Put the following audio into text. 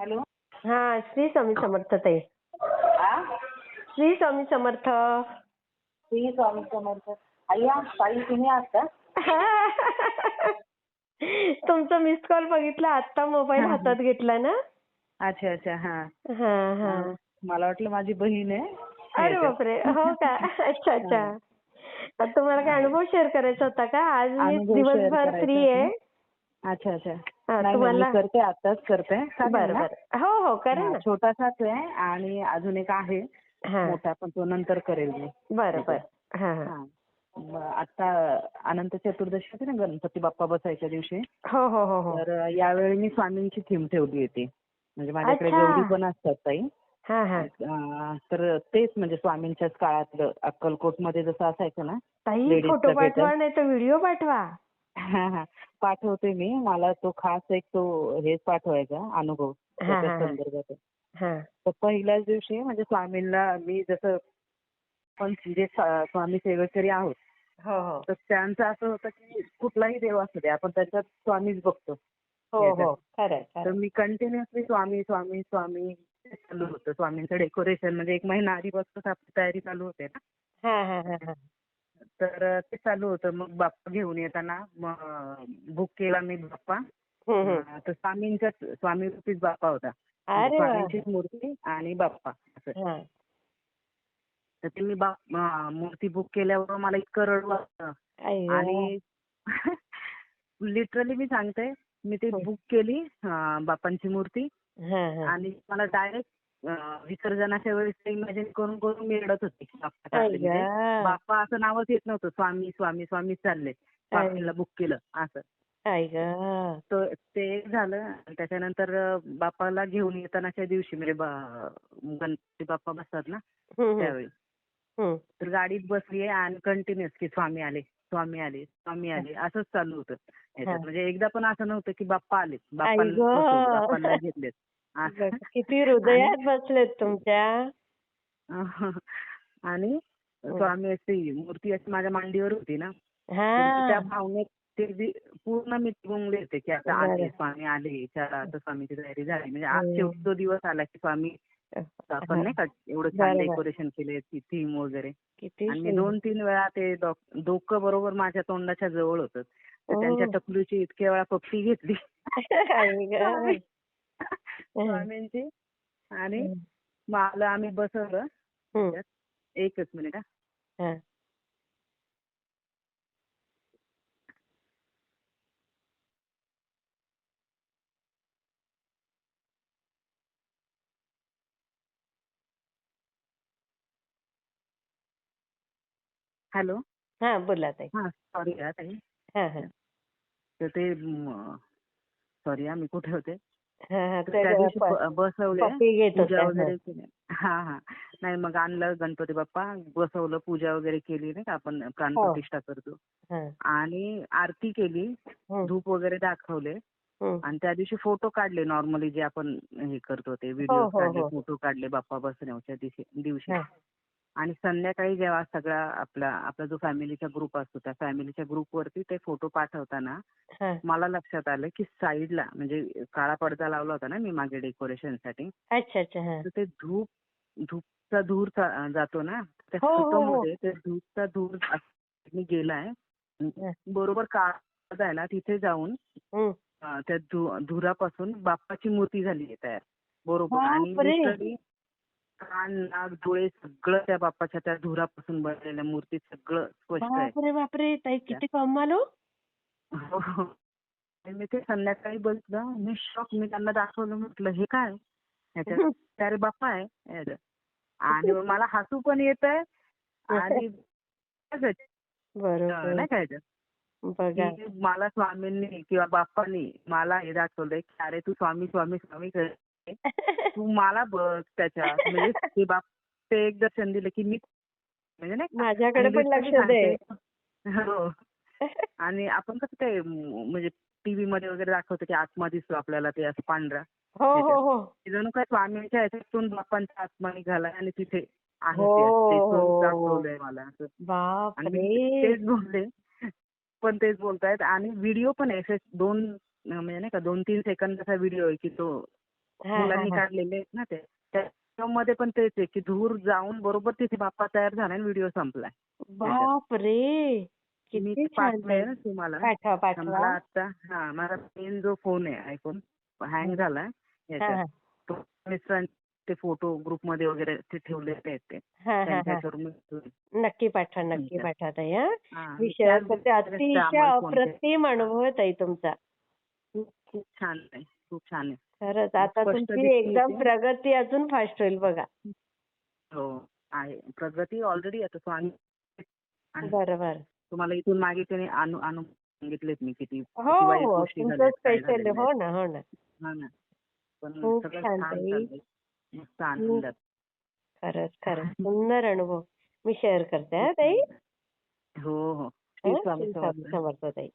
Hello. हा श्री स्वामी समर्थ ताई. हा? श्री स्वामी समर्थ. श्री स्वामी समर्थ. अय्या ताई तुम्ही आहात का? तुमचा मिस कॉल बघितला आता मोबाईल. हातात घेतला ना? अच्छा अच्छा हा. हा हा. मला वाटलं माझी बहीण आहे. अरे बापरे. हो का? अच्छा अच्छा. तुम्हाला काय अनुभव शेअर करायचा होता का? आज मी दिवसभर फ्री. आहे. अच्छा अच्छा. तुम्हाला- मी करते आताच करते. हो हो करा ना. छोटासाच आहे आणि अजून एक आहे. मोठा पण तो नंतर करेल मी. बरं बरं. आता अनंत चतुर्दशी होती ना गणपती बाप्पा बसायच्या दिवशी. हो हो हो हो. तर यावेळी मी स्वामींची थीम ठेवली होती. म्हणजे माझ्याकडे. गौरी पण असतात ताई. हा हा. तर तेच म्हणजे स्वामींच्याच काळातलं अक्कलकोटमध्ये जसं असायचं ना ताई फोटो पाठवा. नाही तर व्हिडिओ पाठवा. हा हा. पाठवते मी. मला तो खास एक तो हेच पाठवायचा अनुभव. संदर्भात. तर पहिल्याच दिवशी म्हणजे स्वामींना मी जसं पण जे स्वामी सेवेकरी आहोत हो हो. तर त्यांचं असं होतं की कुठलाही देव असू दे आपण त्याच्यात स्वामीच बघतो. हो. हो तर. मी कंटिन्युअसली स्वामी स्वामी स्वामी चालू होतं. स्वामींचं डेकोरेशन म्हणजे एक महिना आधीपासूनच आपली तयारी चालू होते ना. तर ते चालू होतं. मग बाप्पा घेऊन येताना मग बुक केला मी बाप्पा. तर स्वामींच्याच स्वामी रूपीच बाप्पा होता. वा. स्वामींचीच मूर्ती आणि बाप्पा असं. हा. तर ते मी मूर्ती बुक केल्यावर मला इतकं रडू आलं. आणि लिटरली मी सांगते मी ती. बुक केली बाप्पांची मूर्ती. हा हा. आणि मला डायरेक्ट विसर्जनाच्या वेळेस इमॅजिन करून करून मी रडत होते बाप्पा. म्हणजे. बाप्पा असं नावच येत नव्हतं स्वामी स्वामी स्वामी चालले स्वामीला बुक केलं असं. तर ते एक झालं त्याच्यानंतर बाप्पाला घेऊन येतानाच्या दिवशी म्हणजे गणपती बाप्पा बसतात ना त्यावेळी. तर गाडीत बसलीये आणि कंटिन्युअस की स्वामी आले स्वामी आले स्वामी आले असंच चालू होतं. म्हणजे एकदा पण असं नव्हतं की बाप्पा आले बाप्पांना बाप्पांना घेतलेत. किती हृदयात बसलेत तुमच्या आणि स्वामी अशी मूर्ती अशी माझ्या मांडीवर होती ना हा त्या भावनेत ते पूर्ण मी गुंगले होते की आता. आले स्वामी आले आता स्वामीची तयारी झाली म्हणजे आज हम्म. शेवटी तो दिवस आला की स्वामी आपण नाही का एवढं छान. डेकोरेशन केले थीम वगैरे आणि. दोन तीन वेळा ते डॉक- बरोबर माझ्या तोंडाच्या जवळ होतं तर ओ. त्यांच्या टकलूची इतक्या वेळा पप्पी घेतली. स्वामींची. आणि आलं आम्ही बसवलं. एकच मिनिट हा. हा. हॅलो. हा बोला ताई. हा सॉरी हा ताई. हा हा. तर ते सॉरी हा मी कुठे होते? हा हा. बसवले. हा. हा नाही मग आणलं गणपती बाप्पा. बसवलं पूजा वगैरे केली नाही का? आपण प्राणप्रतिष्ठा करतो. हा. आणि आरती केली. धूप वगैरे दाखवले. आणि त्या दिवशी फोटो काढले नॉर्मली जे आपण हे करतो ते व्हिडिओ हो, काढले हो. फोटो काढले बाप्पा बसण्याच्या दिवशी. दिवशी. हा. आणि संध्याकाळी जेव्हा सगळा आपला आपला जो फॅमिलीचा ग्रुप असतो त्या फॅमिलीच्या ग्रुपवरती ते फोटो पाठवताना हा. मला लक्षात आलं की साईडला म्हणजे काळा पडदा लावला होता ना मी मागे डेकोरेशनसाठी अच्छा अच्छा हा तर ते धूप धूपचा धूर चा- जातो ना त्या हो, हो, हो. फोटोमध्ये ते धूपचा धूर मी गेलाय बरोबर काळा आहे ना तिथे जाऊन. अं, त्या धु- धुरापासून बाप्पाची मूर्ती झाली आहे तयार बरोबर आणि बापरे. literally कान नाक डोळे सगळं त्या बाप्पाच्या त्या धुरापासून बनलेल्या मूर्तीत सगळं स्पष्ट आहे. बापरे बापरे ताई किती कमाल हो. हो, हो. मी ते संध्याकाळी बघितलं मी शॉक मी त्यांना दाखवलं म्हटलं हे काय? ह्याच्यात ते अरे बाप्पा आहे. ह्याच्यात. आणि मग मला हसू पण येत आहे आणि बरोबर. नाही काय. बघा. मला स्वामींनी किंवा बाप्पांनी मला हे दाखवलंय की अरे तू स्वामी स्वामी स्वामी करते तू मला बघ त्याच्यात. म्हणजे ते बाप ते एक दर्शन दिलं की मी म्हणजे नाही? माझ्याकडे पण लक्ष दे. हो. आणि आपण कसं ते म्हणजे टीव्ही मध्ये वगैरे दाखवतो की आत्मा दिसतो आपल्याला ते असं पांढरा. हो हो हो. जणू काय स्वामींच्या ह्याच्यातून बाप्पांचा आत्मा निघालाय आणि तिथे आहे हो, हो, हो. दाखवलंय मला असं. आणि तेच बोलले. पण तेच बोलतायत. आणि व्हिडिओ पण आहे दोन म्हणजे नाही का दोन तीन सेकंदाचा व्हिडिओ आहे की तो हा, मुलांनी. काढलेले आहेत ना ते. त्याच्यामध्ये पण तेच आहे की धूर जाऊन बरोबर तिथे बाप्पा तयार झाला आणि व्हिडिओ संपलाय. बाप रे मी किती ते छान पाठवेल ना तुम्हाला. पाठवा मला पाठवा आता हा माझा मेन जो फोन आहे आयफोन हँग याच्यात. हा तो मिस्टरांचे फोटो ग्रुपमध्ये वगैरे ते ठेवलेले आहेत ते. हा हा हा. मी. नक्की पाठवा नक्की. पाठवा ताई हा. हा, अतिशय आम्हाला फोन केला. अप्रतिम अनुभव आहे ताई तुमचा. खूप छान आहे खूप छान आहे. खरंच. आता तुमची एकदम. प्रगती अजून फास्ट होईल बघा. हो आहे. प्रगती ऑलरेडी आता स्वामी आणि बरोबर. तुम्हाला इथून मागे त्याने अनु सांगितलेत मी किती हो किती वाईट हो. गोष्टी तुमचं झाल्यात, काय स्पेशल झालेलं हो. ना हो ना. हा ना. पण खूप सगळं छान छान ताई. चाललंय. मस्त आनंदात. खरंच खरंच. सुंदर अनुभव मी शेअर करते हा ताई. हो हो? श्री स्वामी श्री स्वामी समर्थ. समर्थ ताई.